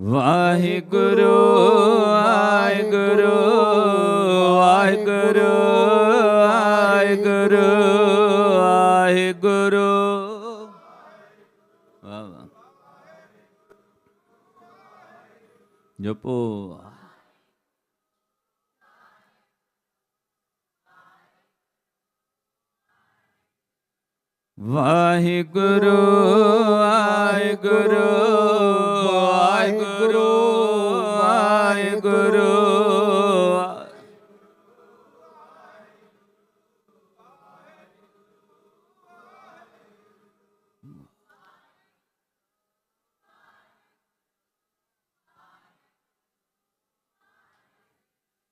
ਵਾਹਿਗੁਰੂ ਵਾਹਿਗੁਰੂ ਵਾਹਿਗੁਰੂ ਵਾਹਿਗੁਰੂ ਵਾਹਿਗੁਰੂ। ਵਾਹ ਵਾਹ। ਜਪੋ। ਵਾਹਿਗੁਰੂ ਵਾਹਿਗੁਰੂ। ਵਾਹਿਗੁਰੂ ਵਾਹਿਗੁਰੂ।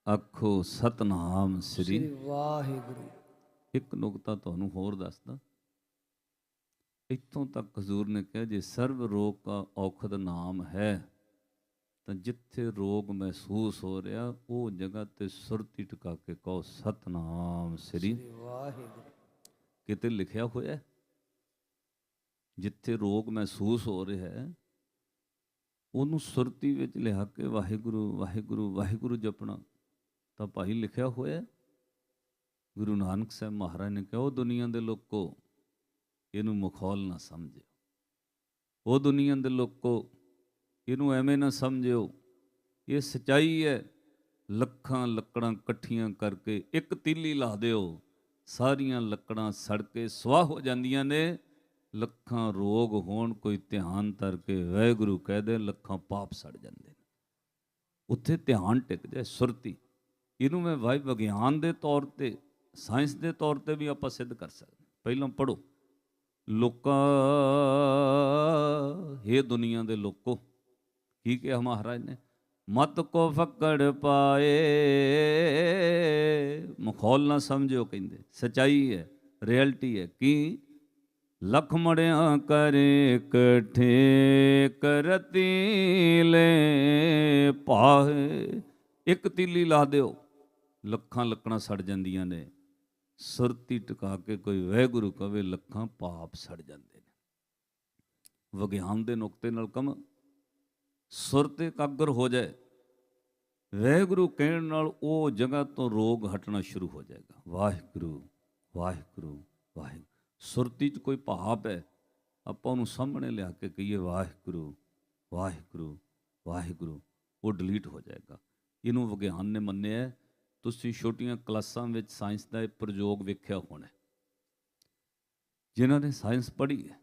ਆਖੋ ਸਤਨਾਮ ਸ੍ਰੀ ਵਾਹਿਗੁਰੂ। ਇੱਕ ਨੁਕਤਾ ਤੁਹਾਨੂੰ ਹੋਰ ਦੱਸਦਾ। ਇੱਥੋਂ ਤੱਕ ਹਜ਼ੂਰ ਨੇ ਕਿਹਾ ਜੇ ਸਰਬ ਰੋਗ ਕਾ ਔਖਦ ਨਾਮ ਹੈ ਤਾਂ ਜਿੱਥੇ ਰੋਗ ਮਹਿਸੂਸ ਹੋ ਰਿਹਾ ਉਹ ਜਗ੍ਹਾ ਤੇ ਸੁਰਤੀ ਟਿਕਾ ਕੇ ਕਹੋ ਸਤਨਾਮ ਸ੍ਰੀ ਵਾਹਿਗੁਰੂ ਕਿਤੇ ਲਿਖਿਆ ਹੋਇਆ? ਜਿੱਥੇ ਰੋਗ ਮਹਿਸੂਸ ਹੋ ਰਿਹਾ ਹੈ ਉਹਨੂੰ ਸੁਰਤੀ ਵਿੱਚ ਲਿਆ ਕੇ ਵਾਹਿਗੁਰੂ ਵਾਹਿਗੁਰੂ ਵਾਹਿਗੁਰੂ ਜਪਣਾ ਤਾਂ ਭਾਈ ਲਿਖਿਆ ਹੋਇਆ। ਗੁਰੂ ਨਾਨਕ ਸਾਹਿਬ ਮਹਾਰਾਜ ਨੇ ਕਿਹਾ ਉਹ ਦੁਨੀਆ ਦੇ ਲੋਕੋ ਇਹਨੂੰ ਮਖੌਲ ਨਾ ਸਮਝਿਓ ਉਹ ਦੁਨੀਆ ਦੇ ਲੋਕੋ ਇਹਨੂੰ ਐਵੇਂ ਨਾ ਸਮਝਿਓ, ਇਹ ਸਚਾਈ ਹੈ। ਲੱਖਾਂ ਲੱਕੜਾਂ ਇਕੱਠੀਆਂ ਕਰਕੇ ਇੱਕ ਤੀਲੀ ਲਾ ਦਿਓ, ਸਾਰੀਆਂ ਲੱਕੜਾਂ ਸੜ ਕੇ ਸਵਾਹ ਹੋ ਜਾਂਦੀਆਂ ਨੇ। ਲੱਖਾਂ ਰੋਗ ਹੋਣ, ਕੋਈ ਧਿਆਨ ਧਰ ਕੇ ਵਾਹਿਗੁਰੂ ਕਹਿ ਦੇ, ਲੱਖਾਂ ਪਾਪ ਸੜ ਜਾਂਦੇ ਨੇ। ਉੱਥੇ ਧਿਆਨ ਟਿਕ ਜਾਏ, ਸੁਰਤੀ। ਇਹਨੂੰ ਮੈਂ ਵਾਹਿ ਵਿਗਿਆਨ ਦੇ ਤੌਰ ਤੇ, ਸਾਇੰਸ ਦੇ ਤੌਰ ਤੇ ਵੀ ਆਪਾਂ ਸਿੱਧ ਕਰ ਸਕਦੇ ਪਹਿਲਾਂ ਪੜੋ ਲੋਕਾਂ ਇਹ ਦੁਨੀਆ ਦੇ ਲੋਕੋ ਕੀ ਕਿਹਾ ਮਹਾਰਾਜ ਨੇ। ਮਤ ਕੋ ਫੱਕੜ ਪਾਏ। ਮਖੌਲ ਨਾ ਸਮਝਿਓ ਕਹਿੰਦੇ। ਸਚਾਈ ਹੈ, ਰਿਐਲਿਟੀ ਹੈ। ਕਿ? ਲਖ ਮੜਿਆ ਕਰੇ ਕਠੇ ਕਰਤੀ ਲੈ ਪਾਹੇ ਇੱਕ ਤੀਲੀ ਲਾ ਦਿਓ। ਲੱਖਾਂ ਲੱਕੜਾਂ ਸੜ ਜਾਂਦੀਆਂ ਨੇ। ਸੁਰਤੀ ਟਿਕਾ ਕੇ ਕੋਈ ਵਹਿਗੁਰੂ ਕਵੇ, ਲੱਖਾਂ ਪਾਪ ਸੜ ਜਾਂਦੇ ਨੇ। ਵਿਗਿਆਨ ਦੇ ਨੁਕਤੇ ਨਾਲ ਕਮ ਸੁਰ ਤੇ ਇਕਾਗਰ ਹੋ ਜਾਏ ਵਾਹਿਗੁਰੂ ਕਹਿਣ ਨਾਲ ਉਹ ਜਗ੍ਹਾ ਤੋਂ ਰੋਗ ਹਟਣਾ ਸ਼ੁਰੂ ਹੋ ਜਾਏਗਾ। ਵਾਹਿਗੁਰੂ ਵਾਹਿਗੁਰੂ ਵਾਹਿਗੁਰੂ। ਸੁਰਤੀ 'ਚ ਕੋਈ ਭਾਵ ਹੈ? ਆਪਾਂ ਉਹਨੂੰ ਸਾਹਮਣੇ ਲਿਆ ਕੇ ਕਹੀਏ, ਵਾਹਿਗੁਰੂ ਵਾਹਿਗੁਰੂ ਵਾਹਿਗੁਰੂ। ਉਹ ਡਿਲੀਟ ਹੋ ਜਾਏਗਾ। ਇਹਨੂੰ ਵਿਗਿਆਨ ਨੇ ਮੰਨਿਆ ਤੁਸੀਂ ਛੋਟੀਆਂ ਕਲਾਸਾਂ ਵਿੱਚ ਸਾਇੰਸ ਦਾ ਇਹ ਪ੍ਰਯੋਗ ਵੇਖਿਆ ਹੋਣਾ ਹੈ। ਜਿਨ੍ਹਾਂ ਨੇ ਸਾਇੰਸ ਪੜ੍ਹੀ ਹੈ,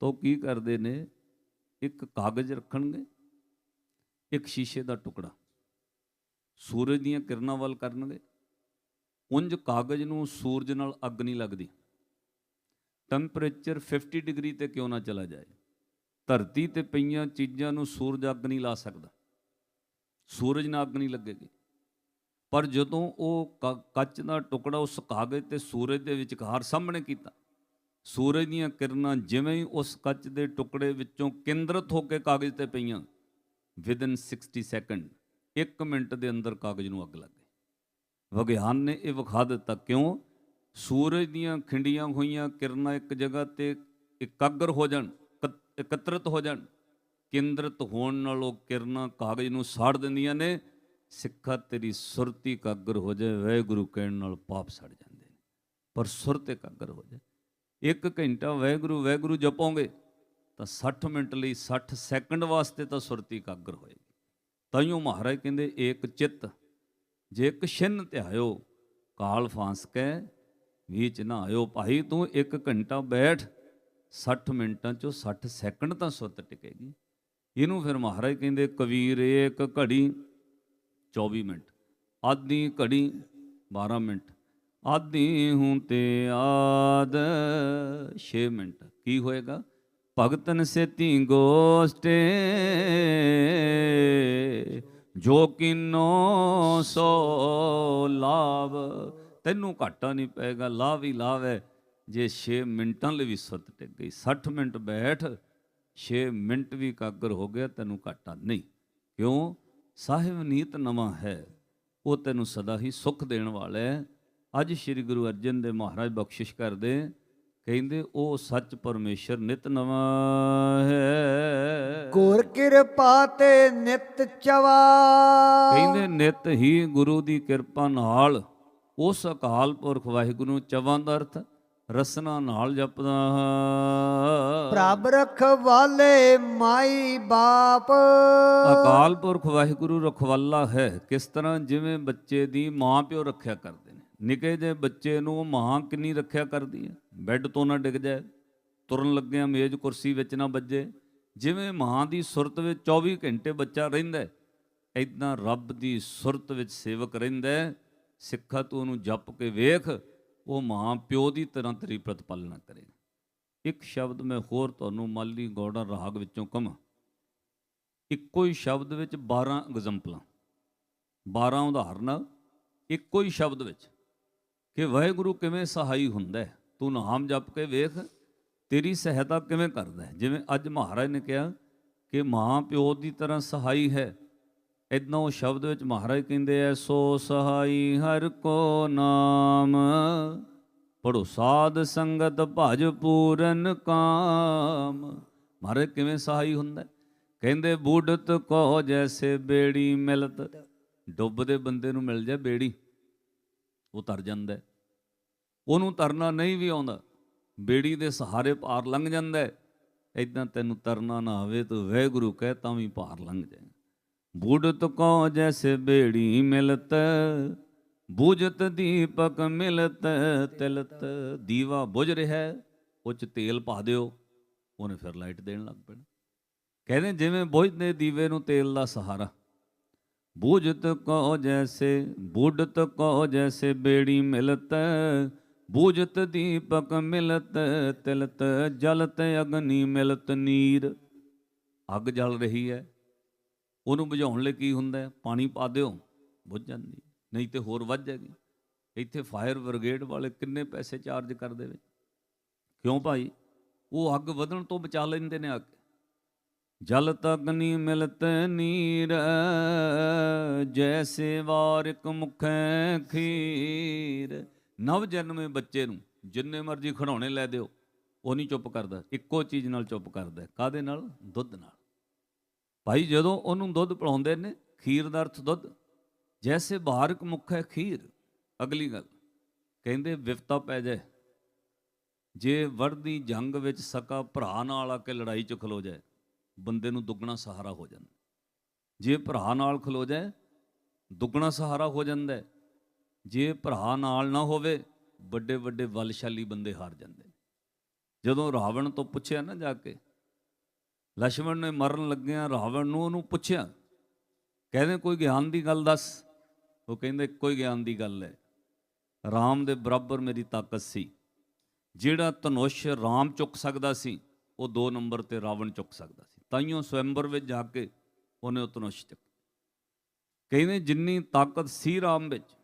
ਤਾਂ ਉਹ ਕੀ ਕਰਦੇ ਨੇ? ਇੱਕ ਕਾਗਜ਼ ਰੱਖਣਗੇ, ਇੱਕ ਸ਼ੀਸ਼ੇ ਦਾ ਟੁਕੜਾ। ਸੂਰਜ ਦੀਆਂ ਕਿਰਨਾਂ ਵੱਲ ਕਰਨਗੇ। ਉੰਜ ਕਾਗਜ਼ ਨੂੰ ਸੂਰਜ ਨਾਲ ਅੱਗ ਨਹੀਂ ਲੱਗਦੀ। ਟੈਂਪਰੇਚਰ 50 ਡਿਗਰੀ ਤੇ ਕਿਉਂ ਨਾ ਚਲਾ ਜਾਏ? ਧਰਤੀ ਤੇ ਪਈਆਂ ਚੀਜ਼ਾਂ ਨੂੰ ਸੂਰਜ ਅੱਗ ਨਹੀਂ ਲਾ ਸਕਦਾ। ਸੂਰਜ ਨਾਲ ਅੱਗ ਨਹੀਂ ਲੱਗੇਗੀ। ਪਰ ਜਦੋਂ ਉਹ ਕ- ਕੱਚ ਦਾ ਟੁਕੜਾ ਉਸ ਕਾਗਜ਼ ਤੇ ਸੂਰਜ ਦੇ ਵਿਚਕਾਰ ਸਾਹਮਣੇ ਕੀਤਾ ਸੂਰਜ ਦੀਆਂ ਕਿਰਨਾਂ ਜਿਵੇਂ ਹੀ ਉਸ ਕੱਚ ਦੇ ਟੁਕੜੇ ਵਿੱਚੋਂ ਕੇਂਦਰਿਤ ਹੋ ਕੇ ਕਾਗਜ਼ ਤੇ ਪਈਆਂ ਵਿਦਨ 60 ਸੈਕਿੰਡ 1 ਮਿੰਟ ਦੇ ਅੰਦਰ ਕਾਗਜ਼ ਨੂੰ ਅੱਗ ਲੱਗ ਗਈ। ਵਿਗਿਆਨ ਨੇ ਇਹ ਵਿਖਾ ਦਿੱਤਾ, ਕਿਉਂ? ਸੂਰਜ ਦੀਆਂ ਖਿੰਡੀਆਂ ਹੋਈਆਂ ਕਿਰਨਾਂ ਇੱਕ ਜਗ੍ਹਾ ਤੇ ਇਕਾਗਰ ਹੋ ਜਾਣ, ਇਕ- ਇਕੱਤਰਿਤ ਹੋ ਜਾਣ, ਕੇਂਦਰਿਤ ਹੋਣ ਨਾਲ ਉਹ ਕਿਰਨਾਂ ਕਾਗਜ਼ ਨੂੰ ਸਾੜ ਦਿੰਦੀਆਂ ਨੇ, ਸਿੱਖਾ ਤੇਰੀ ਸੁਰਤੀ ਇਕਾਗਰ ਹੋ ਜਾਏ, ਵਾਹਿਗੁਰੂ ਕਹਿਣ ਨਾਲ ਪਾਪ ਸੜ ਜਾਂਦੇ ਨੇ। ਪਰ ਸੁਰਤ ਇਕਾਗਰ ਹੋ ਜਾਏ। ਇੱਕ ਘੰਟਾ ਵਾਹਿਗੁਰੂ ਵਾਹਿਗੁਰੂ ਜਪੋਗੇ, ਤਾਂ 60 ਮਿੰਟ ਲਈ 60 ਸੈਕਿੰਡ ਵਾਸਤੇ ਤਾਂ ਸੁਰਤੀ ਇਕਾਗਰ ਹੋਏਗੀ। ਤਾਈਓ ਮਹਾਰਾਜ ਕਹਿੰਦੇ, ਏਕ ਚਿੱਤ, ਜੇ ਇੱਕ ਛਿੰਨ ਧਿਆਇਓ, ਕਾਲ ਫਾਂਸ ਕੈ, ਵੀਚ ਨਾ ਆਇਓ। ਭਾਈ ਤੂੰ ਇੱਕ ਘੰਟਾ ਬੈਠ 60 ਮਿੰਟਾਂ ਚੋਂ 60 ਸੈਕਿੰਡ ਤਾਂ ਸੁਰਤ ਟਿਕੇਗੀ। ਇਹਨੂੰ ਫਿਰ ਮਹਾਰਾਜ ਕਹਿੰਦੇ ਕਬੀਰ ਇੱਕ ਘੜੀ 24 ਮਿੰਟ, ਆਦੀ ਘੜੀ 12 ਮਿੰਟ ਆਦੀ ਹੂੰ ਤੇ ਆਦ। 6 ਮਿੰਟ, ਕੀ ਹੋਏਗਾ? ਭਗਤਨ ਸੇਤੀ ਗੋਸਟੇ, ਜੋ ਕਿਨੋ ਸੋ ਲਾਭ ਤੈਨੂੰ ਘਾਟਾ ਨਹੀਂ ਪਏਗਾ ਲਾਭ ਹੀ ਲਾਭ ਹੈ। ਜੇ 6 ਮਿੰਟਾਂ ਲਈ ਵੀ ਸੁਰਤ ਟਿਕ ਗਈ 60 ਮਿੰਟ ਬੈਠ 6 ਮਿੰਟ ਵੀ ਕਾਗਰ ਹੋ ਗਿਆ, ਤੈਨੂੰ ਘਾਟਾ ਨਹੀਂ। ਕਿਉਂ? ਸਾਹਿਬ ਨੀਤ ਨਵਾਂ ਹੈ, ਉਹ ਤੈਨੂੰ ਸਦਾ ਹੀ ਸੁੱਖ ਦੇਣ ਵਾਲਾ ਹੈ। ਅੱਜ ਸ੍ਰੀ ਗੁਰੂ ਅਰਜਨ ਦੇ ਮਹਾਰਾਜ ਬਖਸ਼ਿਸ਼ ਕਰਦੇ ਕਹਿੰਦੇ ਉਹ ਸੱਚ ਪਰਮੇਸ਼ਰ ਨਿਤ ਨਵਾਂ ਹੈ। ਗੁਰ ਕਿਰਪਾ ਤੇ ਨਿਤ ਚਵਾ। ਕਹਿੰਦੇ ਨਿਤ ਹੀ ਗੁਰੂ ਦੀ ਕਿਰਪਾ ਨਾਲ ਉਸ ਅਕਾਲ ਪੁਰਖ ਵਾਹਿਗੁਰੂ ਚਵਾਂ ਦਾ ਅਰਥ ਰਸਨਾ ਨਾਲ ਜਪਦਾ ਹਾਂ। ਪ੍ਰਭ ਰਖਵਾਲੇ ਮਾਈ ਬਾਪ। ਅਕਾਲ ਪੁਰਖ ਵਾਹਿਗੁਰੂ ਰਖਵਾਲਾ ਹੈ। ਕਿਸ ਤਰ੍ਹਾਂ? ਜਿਵੇਂ ਬੱਚੇ ਦੀ ਮਾਂ ਪਿਓ ਰੱਖਿਆ ਕਰਦੇ। ਨਿੱਕੇ ਜਿਹੇ ਬੱਚੇ ਨੂੰ ਮਾਂ ਕਿੰਨੀ ਰੱਖਿਆ ਕਰਦੀ ਹੈ? ਬੈੱਡ ਤੋਂ ਨਾ ਡਿੱਗ ਜਾਏ, ਤੁਰਨ ਲੱਗਿਆਂ ਮੇਜ਼ ਕੁਰਸੀ ਵਿੱਚ ਨਾ ਵੱਜੇ। ਜਿਵੇਂ ਮਾਂ ਦੀ ਸੁਰਤ ਵਿੱਚ 24 ਘੰਟੇ ਬੱਚਾ ਰਹਿੰਦਾ ਹੈ ਇਦਾਂ ਰੱਬ ਦੀ ਸੁਰਤ ਵਿੱਚ ਸੇਵਕ ਰਹਿੰਦਾ ਹੈ। ਸਿੱਖਾ ਤੂੰ ਉਹਨੂੰ ਜਪ ਕੇ ਵੇਖ, ਉਹ ਮਾਂ ਪਿਓ ਦੀ ਤਰ੍ਹਾਂ ਤੇਰੀ ਪ੍ਰਤਪਾਲਣਾ ਕਰੇਗਾ ਇੱਕ ਸ਼ਬਦ ਮੈਂ ਹੋਰ ਤੁਹਾਨੂੰ ਮਾਲੀ ਗੌੜਾ ਰਾਗ ਵਿੱਚੋਂ ਕਹਾਂ। ਇੱਕੋ ਹੀ ਸ਼ਬਦ ਵਿੱਚ 12 ਐਗਜ਼ਾਮਪਲਾਂ 12 ਉਦਾਹਰਨਾਂ ਇੱਕੋ ਹੀ ਸ਼ਬਦ ਵਿੱਚ ਕਿ ਵਾਹਿਗੁਰੂ ਕਿਵੇਂ ਸਹਾਈ ਹੁੰਦਾ ਤੂੰ ਨਾਮ ਜਪ ਕੇ ਵੇਖ, ਤੇਰੀ ਸਹਾਇਤਾ ਕਿਵੇਂ ਕਰਦਾ ਜਿਵੇਂ ਅੱਜ ਮਹਾਰਾਜ ਨੇ ਕਿਹਾ ਕਿ ਮਾਂ ਪਿਓ ਦੀ ਤਰ੍ਹਾਂ ਸਹਾਈ ਹੈ। ਇਦਾਂ ਉਹ ਸ਼ਬਦ ਵਿੱਚ ਮਹਾਰਾਜ ਕਹਿੰਦੇ ਐ ਸੋ ਸਹਾਈ ਹਰ ਕੋ ਨਾਮ। ਪੜੋ ਸਾਧ ਸੰਗਤ ਭਜ ਪੂਰਨ ਕਾਮ। ਮਹਾਰਾਜ ਕਿਵੇਂ ਸਹਾਈ ਹੁੰਦਾ ਕਹਿੰਦੇ, ਬੁੱਢਤ ਕੋ ਜੈਸੇ ਬੇੜੀ ਮਿਲਤ। ਡੁੱਬਦੇ ਬੰਦੇ ਨੂੰ ਮਿਲ ਜਾ ਬੇੜੀ। ਉਹ ਤਰ ਜਾਂਦਾ ਉਹਨੂੰ ਤਰਨਾ ਨਹੀਂ ਵੀ ਆਉਂਦਾ। ਬੇੜੀ ਦੇ ਸਹਾਰੇ ਪਾਰ ਲੰਘ ਜਾਂਦਾ ਹੈ। ਤੈਨੂੰ ਤਰਨਾ ਨਾ ਆਵੇ ਤੂੰ ਵਾਹਿਗੁਰੂ ਕਹਿ ਤਾਂ ਵੀ ਪਾਰ ਲੰਘ ਜਾਏ। ਬੂਢਤ ਕੋ ਜੈਸੇ ਬੇੜੀ ਮਿਲਤ, ਬੁਝਤ ਦੀਪਕ ਮਿਲਤ, ਤਿਲਤ। ਦੀਵਾ ਬੁਝ ਰਿਹਾ ਉਹ ਚ ਤੇਲ ਪਾ ਦਿਓ, ਉਹਨੇ ਫਿਰ ਲਾਈਟ ਦੇਣ ਲੱਗ ਪੈਣਾ। ਕਹਿੰਦੇ ਜਿਵੇਂ ਬੁਝਦੇ ਦੀਵੇ ਨੂੰ ਤੇਲ ਦਾ ਸਹਾਰਾ। ਬੂਝਤ ਕੋ ਜੈਸੇ ਬੂਢਤ ਕੋ ਜੈਸੇ ਬੇੜੀ ਮਿਲਤ, ਬੂਝਤ ਦੀਪਕ ਮਿਲਤ, ਤਿਲਤ ਜਲਤ ਅਗਨੀ ਮਿਲਤ ਨੀਰ। ਅੱਗ ਜਲ ਰਹੀ ਹੈ। ਉਹਨੂੰ ਬੁਝਾਉਣ ਲਈ ਕੀ ਹੁੰਦਾ ਪਾਣੀ ਪਾ ਦਿਓ, ਬੁਝ ਜਾਂਦੀ ਨਹੀਂ ਤੇ ਹੋਰ ਵੱਧ ਜਾਏਗੀ। ਇੱਥੇ ਫਾਇਰ ਬ੍ਰਿਗੇਡ ਵਾਲੇ ਕਿੰਨੇ ਪੈਸੇ ਚਾਰਜ ਕਰਦੇ ਵੇ ਕਿਉਂ ਭਾਈ? ਉਹ ਅੱਗ ਵਧਣ ਤੋਂ ਬਚਾ ਲੈਂਦੇ ਨੇ ਅੱਗ। ਜਲ ਤਗਨੀ ਮਿਲਤ ਨੀਰ ਜੈਸੇ ਵਾਰਿਕ ਮੁਖੈ ਖੀਰ। ਨਵ ਜਨਮੇ ਬੱਚੇ ਨੂੰ ਜਿੰਨੇ ਮਰਜ਼ੀ ਖਿਡੌਣੇ ਲੈ ਦਿਓ, ਉਹ ਨਹੀਂ ਚੁੱਪ ਕਰਦਾ, ਇੱਕੋ ਚੀਜ਼ ਨਾਲ ਚੁੱਪ ਕਰਦਾ ਕਾਦੇ ਨਾਲ? ਦੁੱਧ ਨਾਲ। ਭਾਈ ਜਦੋਂ ਉਹਨੂੰ ਦੁੱਧ ਪਿਲਾਉਂਦੇ ਨੇ, ਖੀਰ ਦਾ ਅਰਥ ਦੁੱਧ ਜੈਸੇ ਬਾਰਕ ਮੁਖ ਹੈ ਖੀਰ। ਅਗਲੀ ਗੱਲ, ਕਹਿੰਦੇ ਵਿਫਤਾ ਪੈ ਜਾਏ, ਜੇ ਵਰਦੀ ਜੰਗ ਵਿੱਚ ਸਕਾ ਭਰਾ ਨਾਲ ਆ ਕੇ ਲੜਾਈ 'ਚ ਖਲੋ ਜਾਏ ਬੰਦੇ ਨੂੰ ਦੁੱਗਣਾ ਸਹਾਰਾ ਹੋ ਜਾਂਦਾ। ਜੇ ਭਰਾ ਨਾਲ ਖਲੋ ਜਾਏ, ਦੁੱਗਣਾ ਸਹਾਰਾ ਹੋ ਜਾਂਦਾ ਜੇ ਭਰਾ ਨਾਲ ਨਾ ਹੋਵੇ ਵੱਡੇ ਵੱਡੇ ਬਲਸ਼ਾਲੀ ਬੰਦੇ ਹਾਰ ਜਾਂਦੇ। ਜਦੋਂ ਰਾਵਣ ਤੋਂ ਪੁੱਛਿਆ ਨਾ ਜਾ ਕੇ ਲక్ష్మణ ਨੇ ਮਰਨ ਲੱਗਿਆ ਰਾਵਣ ਨੂੰ ਉਹਨੂੰ ਪੁੱਛਿਆ, ਕਹਿੰਦੇ, ਕੋਈ ਗਿਆਨ ਦੀ ਗੱਲ ਦੱਸ? ਉਹ ਕਹਿੰਦੇ, ਕੋਈ ਗਿਆਨ ਦੀ ਗੱਲ ਹੈ। ਰਾਮ ਦੇ ਬਰਾਬਰ ਮੇਰੀ ਤਾਕਤ ਸੀ। ਜਿਹੜਾ ਧਨੁਸ਼ ਰਾਮ ਚੁੱਕ ਸਕਦਾ ਸੀ ਉਹ 2 ਨੰਬਰ ਤੇ ਰਾਵਣ ਚੁੱਕ ਸਕਦਾ ਸੀ। ਤਾਈਓ ਸਵੈਂਬਰ ਵਿੱਚ ਜਾ ਕੇ ਉਹਨੇ ਉਹ ਧਨੁਸ਼ ਚੱਕ ਕਹਿੰਦੇ, ਜਿੰਨੀ ਤਾਕਤ ਸੀ ਰਾਮ ਵਿੱਚ,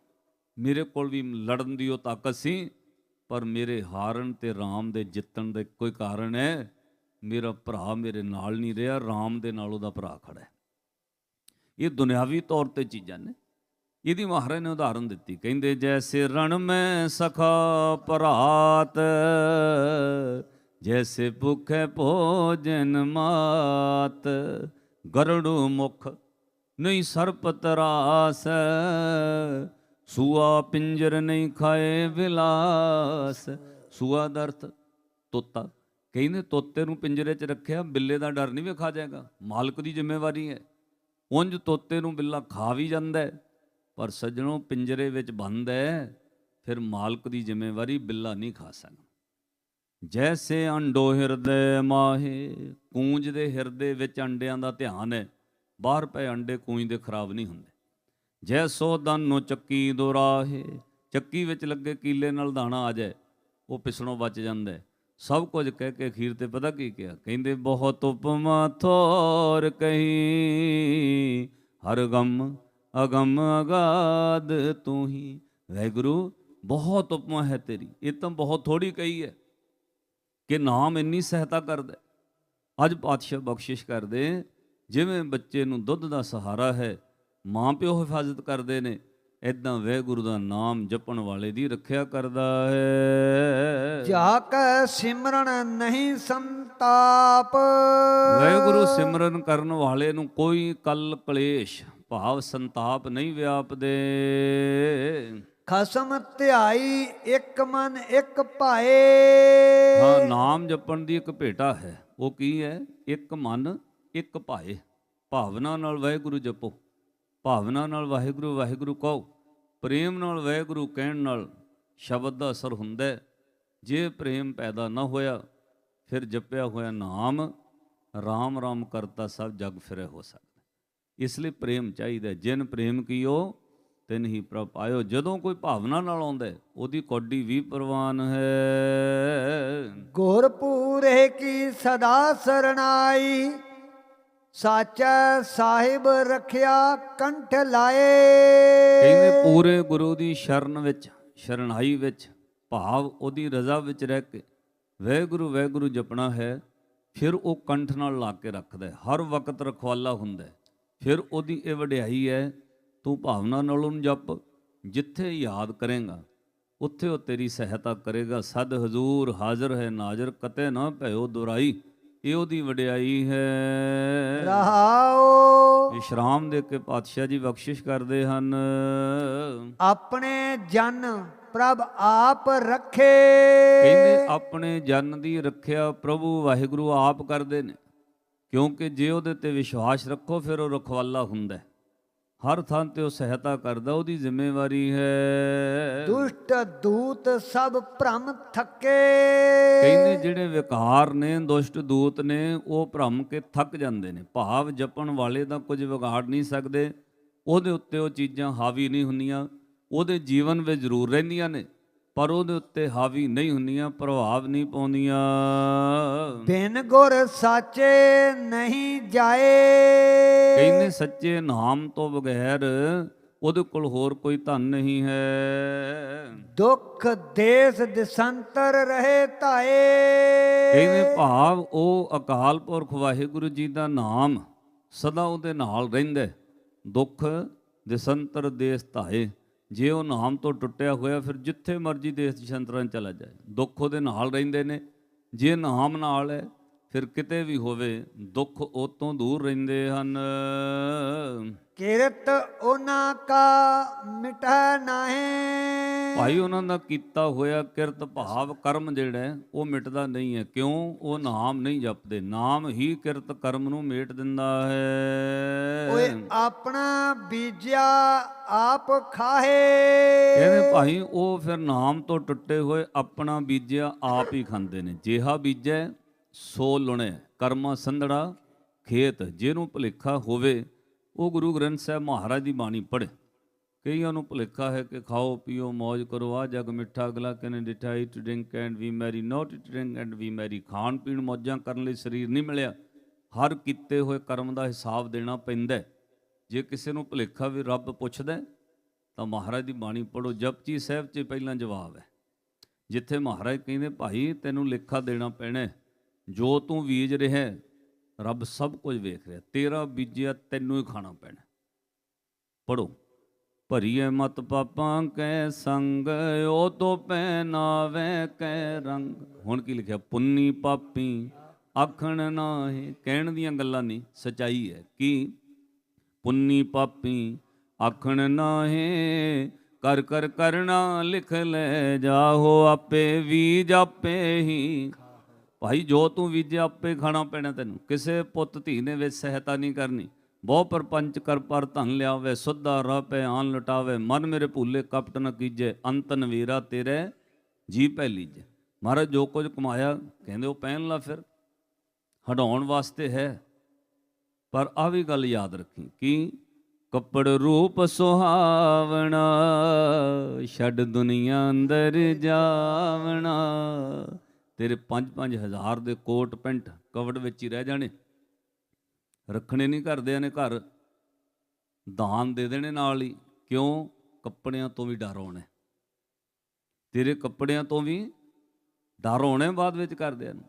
ਮੇਰੇ ਕੋਲ ਵੀ ਲੜਨ ਦੀ ਉਹ ਤਾਕਤ ਸੀ, ਪਰ ਮੇਰੇ ਹਾਰਨ ਤੇ ਰਾਮ ਦੇ ਜਿੱਤਣ ਦਾ ਇੱਕੋ ਹੀ ਕਾਰਨ ਹੈ? ਮੇਰਾ ਭਰਾ ਮੇਰੇ ਨਾਲ ਨਹੀਂ ਰਿਹਾ, ਰਾਮ ਦੇ ਨਾਲ ਉਹਦਾ ਭਰਾ ਖੜਾ ਹੈ। ਇਹ ਦੁਨਿਆਵੀ ਤੌਰ ਤੇ ਚੀਜ਼ਾਂ ਨੇ। ਇਹਦੀ ਮਹਾਰਾਜ ਨੇ ਉਦਾਹਰਨ ਦਿੱਤੀ। ਕਹਿੰਦੇ, ਜੈਸੇ ਰਣ ਮੈਂ ਸਖਾ ਭਰਾਤ ਜੈਸੇ ਭੁਖੇ ਭੋਜਨ ਮਾਤ ਗਰੜੂ ਮੁਖ ਨਹੀਂ ਸਰਪ ਤਰਾਸ ਸੂਆ ਪਿੰਜਰ ਨਹੀਂ ਖਾਏ ਵਿਲਾਸ। ਸੂਆ ਦਾ ਅਰਥ ਤੋਤਾ। ਕਹਿੰਦੇ ਤੋਤੇ ਨੂੰ ਪਿੰਜਰੇ 'ਚ ਰੱਖਿਆ, ਬਿੱਲੇ ਦਾ ਡਰ ਨਹੀਂ ਵੇਖਾ ਜਾਏਗਾ। ਮਾਲਕ ਦੀ ਜ਼ਿੰਮੇਵਾਰੀ ਹੈ। ਉਂਝ ਤੋਤੇ ਨੂੰ ਬਿੱਲਾ ਖਾ ਵੀ ਜਾਂਦਾ ਪਰ ਸੱਜਣੋਂ ਪਿੰਜਰੇ ਵਿੱਚ ਬੰਦ ਹੈ। ਫਿਰ ਮਾਲਕ ਦੀ ਜ਼ਿੰਮੇਵਾਰੀ ਬਿੱਲਾ ਨਹੀਂ ਖਾ ਸਕਦਾ। ਜੈਸੇ ਅੰਡੋ ਹਿਰਦੇ ਮਾਹੇ, ਕੂੰਜ ਦੇ ਹਿਰਦੇ ਵਿੱਚ ਅੰਡਿਆਂ ਦਾ ਧਿਆਨ ਹੈ, ਬਾਹਰ ਪਏ ਅੰਡੇ ਕੂੰਜ ਦੇ ਖਰਾਬ ਨਹੀਂ ਹੁੰਦੇ। ਜੈਸੋ ਦਾਨੋ ਚੱਕੀ ਦੁਰਾਹੇ, ਚੱਕੀ ਵਿੱਚ ਲੱਗੇ ਕੀਲੇ ਨਾਲ ਦਾਣਾ ਆ ਜਾਏ, ਉਹ ਪਿਸਣੋਂ ਬਚ ਜਾਂਦਾ ਸਭ ਕੁਝ ਕਹਿ ਕੇ ਅਖੀਰ ਤੇ ਪਤਾ ਕੀ ਕਿਹਾ? ਕਹਿੰਦੇ, ਬਹੁਤ ਉਪਮਾ ਥੋਰ ਕਹੀ, ਹਰ ਗਮ ਅਗਮ ਅਗਾਦ ਤੂੰ ਹੀ। ਵੈਗੁਰੂ ਬਹੁਤ ਉਪਮਾ ਹੈ ਤੇਰੀ। ਇਹ ਤਾਂ ਬਹੁਤ ਥੋੜੀ ਕਹੀ ਹੈ। ਕਿ ਨਾਮ ਇੰਨੀ ਸਹਾਇਤਾ ਕਰਦਾ। ਅੱਜ ਪਾਤਸ਼ਾਹ ਬਖਸ਼ਿਸ਼ ਕਰਦੇ ਜਿਵੇਂ ਬੱਚੇ ਨੂੰ ਦੁੱਧ ਦਾ ਸਹਾਰਾ ਹੈ ਮਾਂ ਪਿਓ ਹਿਫਾਜ਼ਤ ਕਰਦੇ ਨੇ ਐਦਾਂ ਵਾਹਿਗੁਰੂ ਦਾ ਨਾਮ ਜਪਣ ਵਾਲੇ ਦੀ ਰੱਖਿਆ ਕਰਦਾ ਹੈ। ਜਾ ਕੈ ਸਿਮਰਨ ਨਹੀਂ ਸੰਤਾਪ। ਵਾਹਿਗੁਰੂ ਸਿਮਰਨ ਕਰਨ ਵਾਲੇ ਨੂੰ ਕੋਈ ਕਲ ਕਲੇਸ਼ ਭਾਵ ਸੰਤਾਪ ਨਹੀਂ ਵਿਆਪਦੇ। ਖਸਮ ਧਿਆਈ ਇੱਕ ਮਨ ਇੱਕ ਭਾਏ। ਹਾਂ, ਨਾਮ ਜਪਣ ਦੀ ਇੱਕ ਭੇਟਾ ਹੈ। ਉਹ ਕੀ ਹੈ? ਇੱਕ ਮਨ, ਇੱਕ ਭਾਏ। ਭਾਵਨਾ ਨਾਲ ਵਾਹਿਗੁਰੂ ਜਪੋ। ਭਾਵਨਾ ਨਾਲ ਵਾਹਿਗੁਰੂ ਵਾਹਿਗੁਰੂ ਕਹੋ। ਪ੍ਰੇਮ ਨਾਲ ਵਾਹਿਗੁਰੂ ਕਹਿਣ ਨਾਲ ਸ਼ਬਦ ਦਾ ਅਸਰ ਹੁੰਦਾ ਹੈ। ਜੇ ਪ੍ਰੇਮ ਪੈਦਾ ਨਾ ਹੋਇਆ, ਫਿਰ ਜਪਿਆ ਹੋਇਆ ਨਾਮ ਰਾਮ ਰਾਮ ਕਰਤਾ ਸਭ ਜਗ ਫਿਰੇ ਹੋ ਸਕਦਾ। ਇਸ ਲਈ ਪ੍ਰੇਮ ਚਾਹੀਦਾ ਜਿਨ ਪ੍ਰੇਮ ਕੀਓ ਤਿਨ ਹੀ ਪ੍ਰਭ ਪਾਇਓ ਜਦੋਂ ਕੋਈ ਭਾਵਨਾ ਨਾਲ ਆਉਂਦਾ ਉਹਦੀ ਕੋਡੀ ਵੀ ਪ੍ਰਵਾਨ ਹੈ। ਗੁਰ ਪੂਰੇ ਕੀ ਸਦਾ ਸਰਣਾਈ ਸਾਚਾ ਸਾਹਿਬ ਰਖਿਆ ਕੰਠ ਲਾਏ। ਕਹਿੰਦੇ ਪੂਰੇ ਗੁਰੂ ਦੀ ਸ਼ਰਨ ਵਿੱਚ ਸ਼ਰਣਾਈ ਵਿੱਚ ਭਾਵ ਉਹਦੀ ਰਜ਼ਾ ਵਿੱਚ ਰਹਿ ਕੇ ਵਾਹਿਗੁਰੂ ਵਾਹਿਗੁਰੂ ਜਪਣਾ ਹੈ ਫਿਰ ਉਹ ਕੰਠ ਨਾਲ ਲਾ ਕੇ ਰੱਖਦਾ ਹਰ ਵਕਤ ਰਖਵਾਲਾ ਹੁੰਦਾ ਫਿਰ ਉਹਦੀ ਇਹ ਵਡਿਆਈ ਹੈ ਤੂੰ ਭਾਵਨਾ ਨਾਲ ਉਹਨੂੰ ਜਪ ਜਿੱਥੇ ਯਾਦ ਕਰੇਗਾ ਉੱਥੇ ਉਹ ਤੇਰੀ ਸਹਾਇਤਾ ਕਰੇਗਾ। ਸਦ ਹਜ਼ੂਰ ਹਾਜ਼ਰ ਹੈ ਨਾਜ਼ਰ ਕਤੇ ਨਾ ਭਇਓ ਦੁਰਾਈ ਇਹ ਉਹਦੀ ਵਡਿਆਈ ਹੈ। ਰਹਾਓ ਵਿਸ਼ਰਾਮ ਦੇ ਕੇ ਪਾਤਸ਼ਾਹ ਜੀ ਬਖਸ਼ਿਸ਼ ਕਰਦੇ ਹਨ। ਆਪਣੇ ਜਨ ਪ੍ਰਭ ਆਪ ਰੱਖੇ। ਕਹਿੰਦੇ ਆਪਣੇ ਜਨ ਦੀ ਰੱਖਿਆ ਪ੍ਰਭੂ ਵਾਹਿਗੁਰੂ ਆਪ ਕਰਦੇ ਨੇ ਕਿਉਂਕਿ ਜੇ ਉਹਦੇ ਤੇ ਵਿਸ਼ਵਾਸ ਰੱਖੋ ਫਿਰ ਉਹ ਰਖਵਾਲਾ ਹੁੰਦਾ ਹੈ। ਹਰ ਥਾਂ ਤੇ ਉਹ ਸਹਾਇਤਾ ਕਰਦਾ ਉਹਦੀ ਜ਼ਿੰਮੇਵਾਰੀ ਹੈ। ਦੁਸ਼ਟ ਦੂਤ ਸਭ ਭ੍ਰਮ ਥੱਕੇ। ਕਹਿੰਦੇ ਜਿਹੜੇ ਵਿਕਾਰ ਨੇ ਦੁਸ਼ਟ ਦੂਤ ਨੇ ਉਹ ਭ੍ਰਮ ਕੇ ਥੱਕ ਜਾਂਦੇ ਨੇ। ਭਾਵ ਜਪਣ ਵਾਲੇ ਦਾ ਕੁਝ ਵਿਗਾੜ ਨਹੀਂ ਸਕਦੇ। ਉਹਦੇ ਉੱਤੇ ਉਹ ਚੀਜ਼ਾਂ ਹਾਵੀ ਨਹੀਂ ਹੁੰਦੀਆਂ। ਉਹਦੇ ਜੀਵਨ ਵਿੱਚ ਜ਼ਰੂਰ ਰਹਿੰਦੀਆਂ ਨੇ। ਪਰ ਉਹਦੇ ਉੱਤੇ ਹਾਵੀ ਨਹੀਂ ਹੁੰਦੀਆਂ ਪ੍ਰਭਾਵ ਨਹੀਂ ਪਾਉਂਦੀਆਂ। ਬਿਨ ਗੁਰ ਸਾਚੇ ਨਹੀਂ ਜਾਏ। ਕਹਿੰਦੇ ਸੱਚੇ ਨਾਮ ਤੋਂ ਬਗੈਰ ਉਹਦੇ ਕੋਲ ਹੋਰ ਕੋਈ ਧਨ ਨਹੀਂ ਹੈ। ਦੁੱਖ ਦੇਸ ਦਿਸੰਤਰ ਰਹੇ ਧਾਏ। ਕਹਿੰਦੇ ਭਾਵ ਉਹ ਅਕਾਲ ਪੁਰਖ ਵਾਹਿਗੁਰੂ ਜੀ ਦਾ ਨਾਮ ਸਦਾ ਉਹਦੇ ਨਾਲ ਰਹਿੰਦਾ। ਦੁੱਖ ਦਿਸੰਤਰ ਦੇਸ ਧਾਏ। ਜੇ ਉਹ ਨਾਮ ਤੋਂ ਟੁੱਟਿਆ ਹੋਇਆ ਫਿਰ ਜਿੱਥੇ ਮਰਜ਼ੀ ਦੇਸ ਦਿਸ਼ੰਤਰਾਂ ਚਲਾ ਜਾਏ। ਦੁੱਖ ਉਹਦੇ ਨਾਲ ਰਹਿੰਦੇ ਨੇ। ਜੇ ਨਾਮ ਨਾਲ ਹੈ, ਫਿਰ ਕਿਤੇ ਵੀ ਹੋਵੇ, ਦੁੱਖ ਉਹ ਤੋਂ ਦੂਰ ਰਹਿੰਦੇ ਹਨ। ਕਿਰਤ ਉਹਨਾਂ ਕਾ ਮਿਟੈ ਨਾਹੀਂ। ਭਾਈ ਉਹਨਾਂ ਦਾ ਕੀਤਾ ਹੋਇਆ ਕਿਰਤ ਭਾਵ ਕਰਮ ਜਿਹੜਾ ਉਹ ਮਿਟਦਾ ਨਹੀਂ ਹੈ। ਕਿਉਂ? ਉਹ ਨਾਮ ਨਹੀਂ ਜਪਦੇ। ਨਾਮ ਹੀ ਕਿਰਤ ਕਰਮ ਨੂੰ ਮੇਟ ਦਿੰਦਾ ਓਏ ਹੈ ਆਪਣਾ ਬੀਜਿਆ ਆਪ ਖਾਹੇ। ਕਹਿੰਦੇ ਭਾਈ ਉਹ ਫਿਰ ਨਾਮ ਤੋਂ ਟੁੱਟੇ ਹੋਏ ਆਪਣਾ ਬੀਜਿਆ ਆਪ ਹੀ ਖਾਂਦੇ ਨੇ। ਜਿਹਾ ਬੀਜੈ ਸੋ ਲੁਣੇ। ਕਰਮਾ ਸੰਧੜਾ ਖੇਤ। ਜਿਹਨੂੰ ਭੁਲੇਖਾ ਹੋਵੇ ਉਹ ਗੁਰੂ ਗ੍ਰੰਥ ਸਾਹਿਬ ਮਹਾਰਾਜ ਦੀ ਬਾਣੀ ਪੜ੍ਹੇ। ਕਈਆਂ ਨੂੰ ਭੁਲੇਖਾ ਹੈ ਕਿ ਖਾਓ, ਪੀਓ ਮौज ਕਰੋ ਆ ਜਗ ਮਿੱਠਾ ਅਗਲਾ ਕਹਿੰਦੇ ਡਿਠਾ eat drink and be merry not eat drink and be merry ਖਾਣ, ਪੀਣ, ਮੌਜਾਂ ਕਰਨ ਲਈ ਸਰੀਰ ਨਹੀਂ ਮਿਲਿਆ। ਹਰ ਕੀਤੇ ਹੋਏ ਕਰਮ ਦਾ ਹਿਸਾਬ ਦੇਣਾ ਪੈਂਦਾ ਹੈ। ਜੇ ਕਿਸੇ ਨੂੰ ਭੁਲੇਖਾ ਵੀ ਰੱਬ ਪੁੱਛਦਾ ਤਾਂ ਮਹਾਰਾਜ ਦੀ ਬਾਣੀ ਪੜੋ ਜਪਜੀ ਸਾਹਿਬ 'ਚ ਪਹਿਲਾਂ ਜਵਾਬ ਹੈ। ਜਿੱਥੇ ਮਹਾਰਾਜ ਕਹਿੰਦੇ, ਭਾਈ, ਤੈਨੂੰ ਲੇਖਾ ਦੇਣਾ ਪੈਣਾ ਜੋ ਤੂੰ ਬੀਜ ਰਿਹਾ ਰੱਬ ਸਭ ਕੁਝ ਵੇਖ ਰਿਹਾ ਤੇਰਾ ਬੀਜਿਆ, ਤੈਨੂੰ ਹੀ ਖਾਣਾ ਪੈਣਾ ਪੜੋ ਭਰੀਏ ਮਤ ਪਾਪਾਂ ਕੈ ਸੰਗ, ਉਹ ਤੋ ਪਹਿਨਾਵੇ ਕੈ ਰੰਗ। ਹੁਣ ਕੀ ਲਿਖਿਆ? ਪੁੰਨੀ ਪਾਪੀ ਆਖਣ ਨਾਹੀ। ਕਹਿਣ ਦੀਆਂ ਗੱਲਾਂ ਨਹੀਂ, ਸਚਾਈ ਹੈ ਕਿ ਪੁੰਨੀ ਪਾਪੀ ਆਖਣ ਨਾਹੀ। ਕਰ ਕਰ ਕਰਨਾ ਲਿਖ ਲੈ ਜਾਹੋ ਆਪੇ ਵੀ ਜਾਪੇ ਹੀ। ਭਾਈ ਜੋ ਤੂੰ ਬੀਜਿਆ ਆਪੇ ਖਾਣਾ ਪੈਣਾ ਤੈਨੂੰ। ਕਿਸੇ ਪੁੱਤ ਧੀ ਨੇ ਵਿੱਚ ਸਹਾਇਤਾ ਨਹੀਂ ਕਰਨੀ। ਬਹੁ ਪਰਪੰਚ ਕਰ ਪਰ ਧਨ ਲਿਆਵੇ, ਸੁਧਾ ਰਾਹ ਪੈ ਆਨ ਲਟਾਵੇ, ਮਨ ਮੇਰੇ ਭੂਲੇ ਕਪਟ ਨ ਕੀਜੇ ਅੰਤ ਨਵੀਰਾ ਤੇਰੇ ਜੀ ਪੈ ਲੀਜੇ। ਮਹਾਰਾਜ ਜੋ ਕੁਝ ਕਮਾਇਆ, ਕਹਿੰਦੇ ਉਹ ਪਹਿਨ ਲਾ ਫਿਰ। ਹਟਾਉਣ ਵਾਸਤੇ ਹੈ, ਪਰ ਆ ਵੀ ਗੱਲ ਯਾਦ ਰੱਖੀ ਕਿ ਕੱਪੜ ਰੂਪ ਸੁਹਾਵਣਾ, ਛੱਡ ਦੁਨੀਆ ਅੰਦਰ ਜਾਵਣਾ। ਤੇਰੇ 5-5 ਹਜ਼ਾਰ ਦੇ ਕੋਟ ਪੈਂਟ ਕਵੜ ਵਿੱਚ ਹੀ ਰਹਿ ਜਾਣੇ। ਰੱਖਣੇ ਨਹੀਂ ਘਰਦਿਆਂ ਨੇ ਘਰ। ਦਾਨ ਦੇ ਦੇਣੇ ਨਾਲ ਹੀ। ਕਿਉਂ? ਕੱਪੜਿਆਂ ਤੋਂ ਵੀ ਡਰ ਹੋਣਾ ਤੇਰੇ ਕੱਪੜਿਆਂ ਤੋਂ ਵੀ ਡਰ ਹੋਣਾ ਬਾਅਦ ਵਿੱਚ ਕਰਦਿਆਂ ਨੂੰ।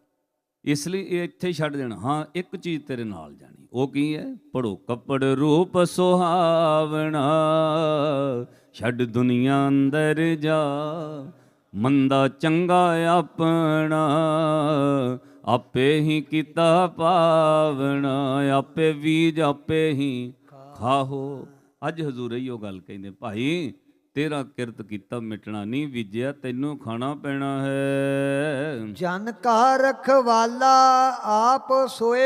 ਇਸ ਲਈ ਇਹ ਇੱਥੇ ਛੱਡ ਦੇਣਾ। ਹਾਂ, ਇੱਕ ਚੀਜ਼ ਤੇਰੇ ਨਾਲ ਜਾਣੀ। ਉਹ ਕੀ ਹੈ? ਪੜੋ ਕੱਪੜ ਰੂਪ ਸੁਹਾਵਣਾ। ਛੱਡ ਦੁਨੀਆ ਅੰਦਰ ਜਾ। ਮੰਦਾ ਚੰਗਾ ਆਪਣਾ। ਆਪੇ ਹੀ ਕੀਤਾ ਪਾਵਣਾ ਆਪੇ ਬੀਜ ਆਪੇ ਹੀ ਖਾਹੋ। ਅੱਜ ਹਜ਼ੂਰ ਇਹੋ ਗੱਲ ਕਹਿੰਦੇ, ਭਾਈ ਤੇਰਾ ਕਿਰਤ ਕੀਤਾ ਮਿਟਣਾ ਨਹੀਂ ਵਿਜਿਆ ਤੈਨੂੰ ਖਾਣਾ ਪੈਣਾ ਹੈ। ਜਨ ਕਾ ਰਖਵਾਲਾ ਆਪ ਸੋਏ।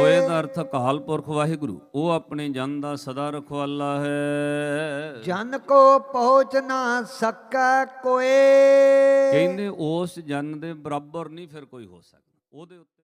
ਸੋਏ ਦਾ ਅਰਥ ਅਕਾਲ ਪੁਰਖ ਵਾਹਿਗੁਰੂ ਉਹ ਆਪਣੇ ਜਨ ਦਾ ਸਦਾ ਰਖਵਾਲਾ ਹੈ। ਜਨ ਕੋ ਪਹੁੰਚ ਨਾ ਸਕੈ ਕੋਏ। ਕਹਿੰਦੇ ਉਸ ਜਨ ਦੇ ਬਰਾਬਰ ਨਹੀਂ ਫਿਰ ਕੋਈ ਹੋ ਸਕਦਾ ਉਹਦੇ